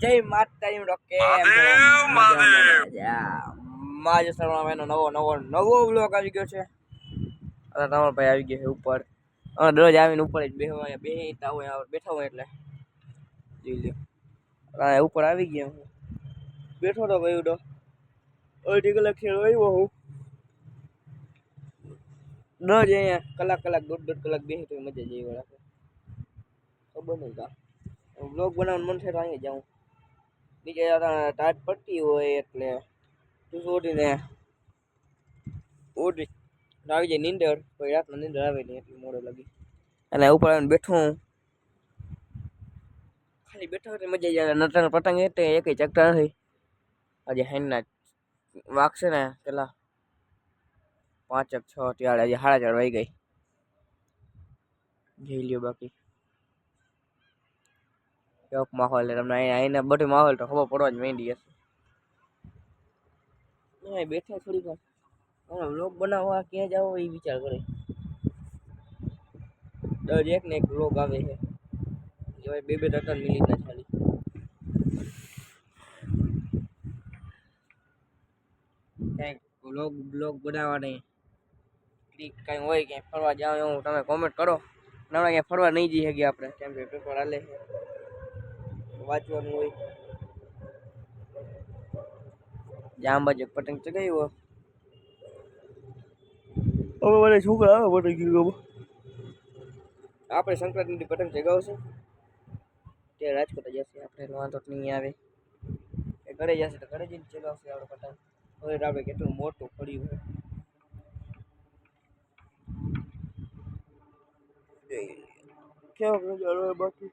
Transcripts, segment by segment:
જય માતાજી રોકે માજ શર્માનો નવો નવો નવો બ્લોગ આવી ગયો છે. અને તમારો ભાઈ આવી ગયો છે ઉપર. અને દરરોજ આવીને ઉપર જ બેહવા બેહીતા હોય બેઠા હોય એટલે. જોઈ લ્યો. ઉપર આવી ગયા હું. બેઠો તો ભાઈ તો અડધી કલાક ખેડ આવ્યો હું. દરરોજ અહીંયા કલાક કલાક દોઢ દોઢ કલાક બેસી તો મજા જઈ રાખે ખબર નહીં કા. બ્લોગ બનાવવાનું મન થાય તો અહીંયા જાઉં. નીચે ટાટ પડતી હોય એટલે તું ઓઢીને ઓઢી આવી જાય નીંદર કોઈ રાતના નીંદર આવે નહીં એટલી મોડો લાગી. અને ઉપર આવીને બેઠો ખાલી બેઠા હોય મજા જાય. નટન પતંગ એટલે એક ચકતા નથી. આજે હેન્ડના વાગશે ને પેલા પાંચ, એક, છ ત્યારે આજે સાડા ચાર વાગી ગઈ. જઈ લ્યો બાકી. કેવોક માહોલ છે? તમને અહીંયા અહીંના બધો માહોલ તો ખબર પડવા જ માંડી હશે. બેઠા થોડીક વાર. વ્લોગ બનાવવા ક્યાં જાવ એ વિચાર કરે. દર એક ને એક વ્લોગ આવે છે. જેવાય બે બે ત્રણ ત્રણ મિનિટના ચાલી. કંઈક વ્લોગ બ્લોગ બનાવવા નહીં કંઈ હોય, ક્યાંય ફરવા જાવ એવું તમે કોમેન્ટ કરો. ના ક્યાંય ફરવા નહીં જઈ શકીએ આપણે. કેમ કે પેપર હાલે છે. વાંચવાનું હોય. જામ બાજુ પતંગ ચગાવ્યો હવે મને છોકરા આવે પતંગ ચગાવવા. આપણે સંક્રાંતિની પતંગ ચગાવશું. તે રાજકોટ જશે આપણે વાંધો નહીં આવે. એ ઘરે જશે તો ઘરે જઈને ચગાવશે આપણે પતંગ. હવે તો આપણે કેટલું મોટું પડ્યું હોય. કેવો નજારો હોય બાકી?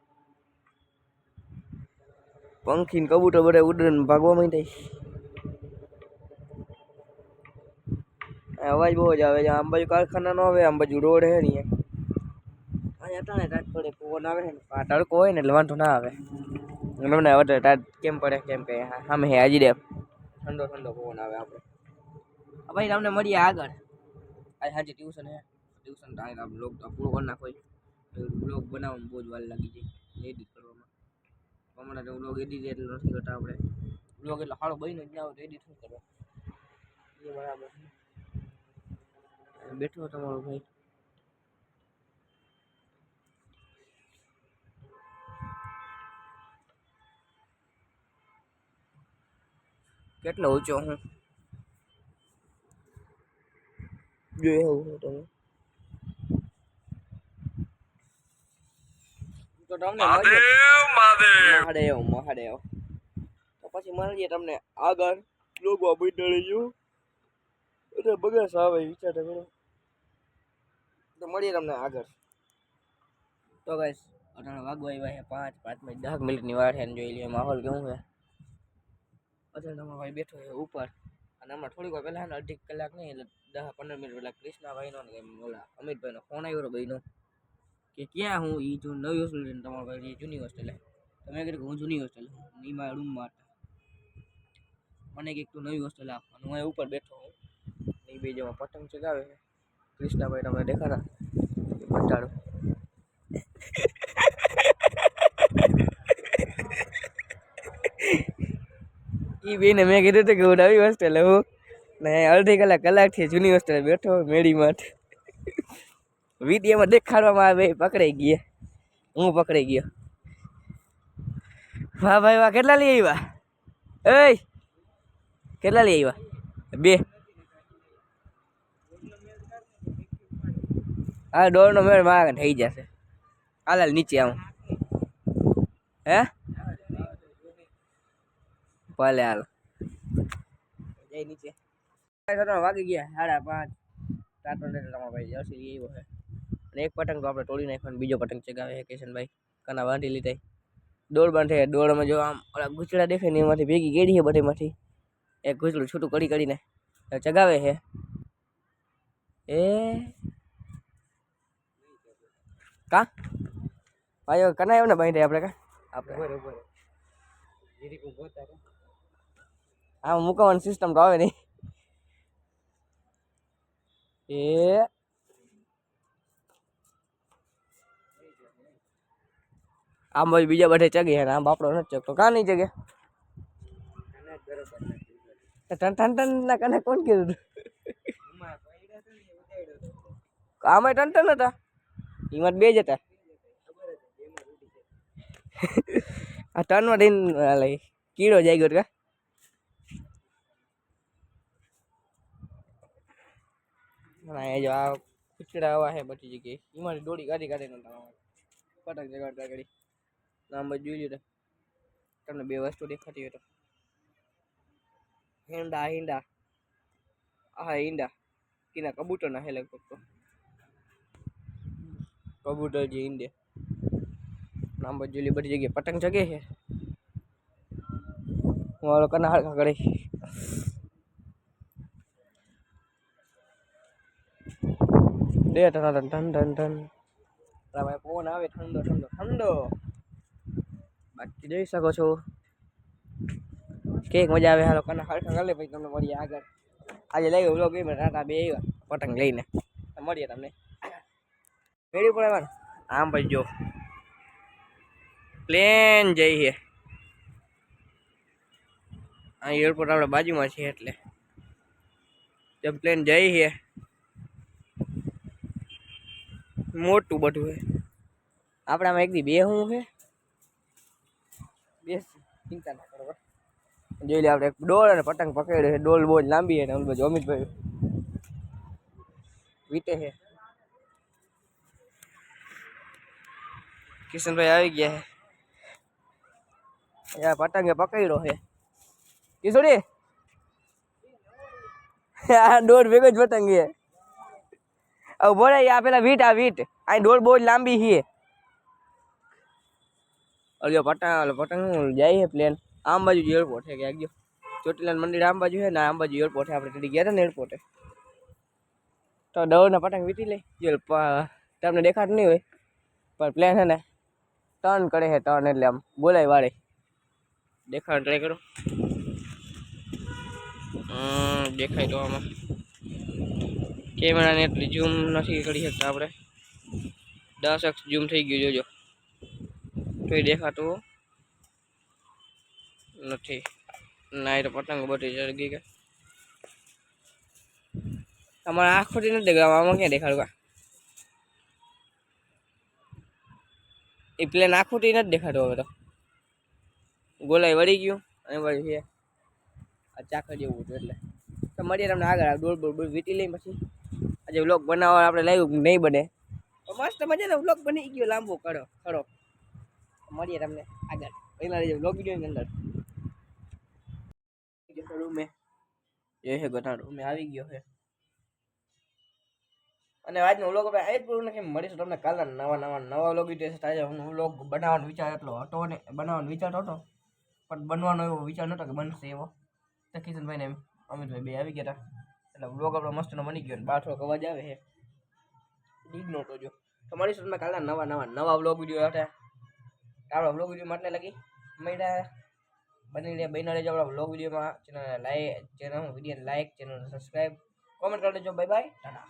પંખી ને કબૂતર બધા ઉડન ભાગવા માંડ્યા અવાજ બહુ જ આવે છે. આમ બાજુ કારખાના નો આવે, આમ બાજુ રોડ હે ને અહીંયા. તાણે ટાટ પડે પવન આવે તડકો હોય ને એટલે વાંધો ના આવે. મને હવે ટાટ કેમ પડે, કેમ કે સામે હે હાજી ડેમ. ઠંડો ઠંડો પવન આવે આપણે. ભાઈ તમને મળીએ આગળ. આજે સાંજે ટ્યુશન હે. ટ્યુશન તો બ્લોગ પૂરો કરી નાખો. બ્લોગ બનાવવામાં બહુ જ વાર લાગી જાય. એડિટ હમણાં તો બ્લોગ એડિટ એટલે નથી કરતા આપણે બ્લોગ એટલે સારો બન્યો જ ના હોય તો એડિટ શું કરવા એ બરાબર છે બેઠો તમારો ભાઈ કેટલો ઊંચો હું જોઈ એવું તમે તો તમને મહાદેવ મહાદેવ તો પછી મળીએ તમને આગળ લોકો મંડળી જો એટલે બગાસ આવે વિચાર કરો. તો મળીએ તમને આગળ. તો ગાઈસ અઢાર વાગવા આવ્યા છે, પાંચ પાંચમાં દસ મિનિટની વાર છે જોઈ લઈએ માહોલ કેવું છે. અત્યારે તમારો ભાઈ બેઠો છે ઉપર. અને હમણાં થોડીક વાર પહેલાં અઢી કલાક નહીં, એટલે દસ, પંદર મિનિટ પહેલાં કૃષ્ણાભાઈનો ને ઓલા અમિતભાઈનો ફોન આવ્યો ભાઈનો કે ક્યાં હું એ જો નવી હોસ્ટેલ તમારો ભાઈ જૂની હોસ્ટેલ તમે કીધું હું જૂની હોસ્ટેલ એ મારા રૂમમાં હતા મને કંઈક તું નવી હોસ્ટેલ આપવાનું. હું હું ઉપર બેઠો હું એ બે જેમાં પતંગ ચગાવે છે. કૃષ્ણાભાઈ તમને દેખાડા કંટાળો. એ બેને મેં કીધું હતું કે હું નવી હોસ્ટેલ હું ને અડધી કલાક કલાકથી જૂની હોસ્ટેલ બેઠો મેળી માટે વિડીયોમાં દેખાડવામાં આવે પકડાઈ ગયા. હું પકડાઈ ગયો. વાહ ભાઈ વાહ કેટલા લઈ આવ્યા એય કેટલા લઈ આવ્યા બે હા દોડનો મેળ મારા થઈ જશે હાલ હાલ નીચે આવું હે ભલે હાલ જઈ નીચે વાગી ગયા સાડા પાંચ ટાટો તમારા ભાઈ જર્સી લઈ આવ્યો છે અને એક પતંગ તો આપણે તોડી નાખ્યો અને બીજો પતંગ ચગાવે છે કિશનભાઈ કના બાંધી લીધા દોડ બાંધે. દોડમાં જો આમ ઓલા ઘૂંચડા દેખાય ને એમાંથી ભેગી ગેડી છે બધીમાંથી. એક ઘૂંચડું છૂટું કરી કરીને. ચગાવે છે એ. કા? ભાઈ કના એવું ને બાંધે આપણે કા? આપણે. હા મૂકવાની સિસ્ટમ તો આવે નહીં. એ. આમ બાજુ બીજા બધે ચગી અને આમ બાપડો નથી ચગતો. કાં નહીં ચગે ટન ટન ટન ના કને કોણ કીધું? આમાં ટન ટન હતા. એમાં બે જ હતા. આ ટનમાં દઈને લઈ, કીડો જાય ગયો કા? ના જો આ કુચડા આવા હે બધી જગ્યાએ. એમાંથી દોડી કાઢી કાઢીને પટક જગાડતા કરી નામ જોઈ લ્યો તમને બે વસ્તુ દેખાતી હોય તો. હિંડા હિંડા. આ ઈંડા તેના કબૂતરના હે લગભગ તો. કબૂતર જે ઈંડે નામ જોઈ બધી જગ્યાએ પતંગ જગે છે. મારો કના હળકા કરે દે ટન ટન ટન ટન ટન. પવન આવે, ઠંડો ઠંડો ઠંડો. જોઈ શકો છો. કેક મજા આવે, હાલો, કના હળકા કરે પછી તમને મળીએ આગળ. આજે લઈ વ્લોગ એમ ટાટા બે આવ્યા, પતંગ લઈને. મળીએ તમને. મેળવી પડે આમ ભાઈ જો. પ્લેન જઈએ આ એરપોર્ટ આપણે બાજુમાં છે એટલે. જેમ પ્લેન જઈએ મોટું બધું છે આપણે આમાં એક દી બે હું છે બે ચિંતા ના કરો જોઈ લે આપણે એક ડોલ અને પતંગ પકડ્યો ડોલ બહુ લાંબી અને ઓલું બાજુ અમિતભાઈ. વીતે છે. કિશનભાઈ આવી ગયા છે. યા પતંગે પકડ્યો છે. કિશોરી? આ દોઢ ભેગો જ પતંગ છે. હવે બોલે આ પેલા વીટ, આ વીટ. આ ડોલ બહુ લાંબી છે. ઓલો પટણ પટણ જાય છે પ્લેન આમ બાજુ એરપોર્ટ છે ક્યાંક જો. ચોટીલાલ મંદિર આમ બાજુ છે ને આમ બાજુ એરપોર્ટ આપણે ચડી ગયા હતા ને એરપોર્ટે તો દવડના પતંગ વીટી લઈ. જો તમને દેખાતું નહીં હોય, પણ પ્લેન છે ને ટર્ન કરે છે ટર્ન એટલે આમ બોલાય વાળે. દેખાડ ટ્રાય કરો. દેખાય તો આમાં. કેમેરાને એટલી ઝૂમ નથી કરી શકતા આપણે. દસ એક્સ ઝૂમ થઈ ગયું, જોજો. તોય દેખાતું નથી. ના એ તો પતંગ બધી ગઈ. કે તમારે આંખોથી નથી દેખાડવા આમાં ક્યાં દેખાડવા એ પ્લેન આંખોથી નથી દેખાતું હવે તો. ગોલાઈ વળી ગયું અને વળી છે. આ ચાકર જેવું હતું એટલે. તો મળીએ તમને આગળ. ડોળ બોલ બોલ વીટી લઈ પછી. આજે વ્લોગ બનાવવા આપણે લાવ્યું નહીં બને. તો મસ્ત મજાનો વ્લોગ બની ગયો લાંબો કરો ખરો મળીએ તમને આગળ. પહેલા જે બ્લોગ વિડીયોની અંદર. રૂમે જે હે રૂમે આવી ગયો છે અને આજનો વ્લોગ આપણે આ જ પૂરું મળીશું તમને કાલના નવા નવા નવા વ્લોગ વીડિયો હું વ્લોગ બનાવવાનો વિચાર એટલો હતો ને, બનાવવાનો વિચાર હતો, પણ બનવાનો એવો વિચાર નહોતો કે બનશે એવો. તો ને અમિતભાઈ બે આવી ગયા હતા. એટલે વ્લોગ આપણો મસ્તનો બની ગયો બાર થોડોક અવાજ આવે છે ડીગ નહોતો જો. તો મળીશું તમને કાલના નવા નવા નવા વ્લોગ વીડિયો હતા આપણા વ્લોગ વિડીયોમાં માટે લગી મળ્યા. બની રહ્યા બહેનો રહેજો આપણા વ્લોગ વિડીયોમાં channel like channel video like channel subscribe comment કરી દેજો. Bye bye Tata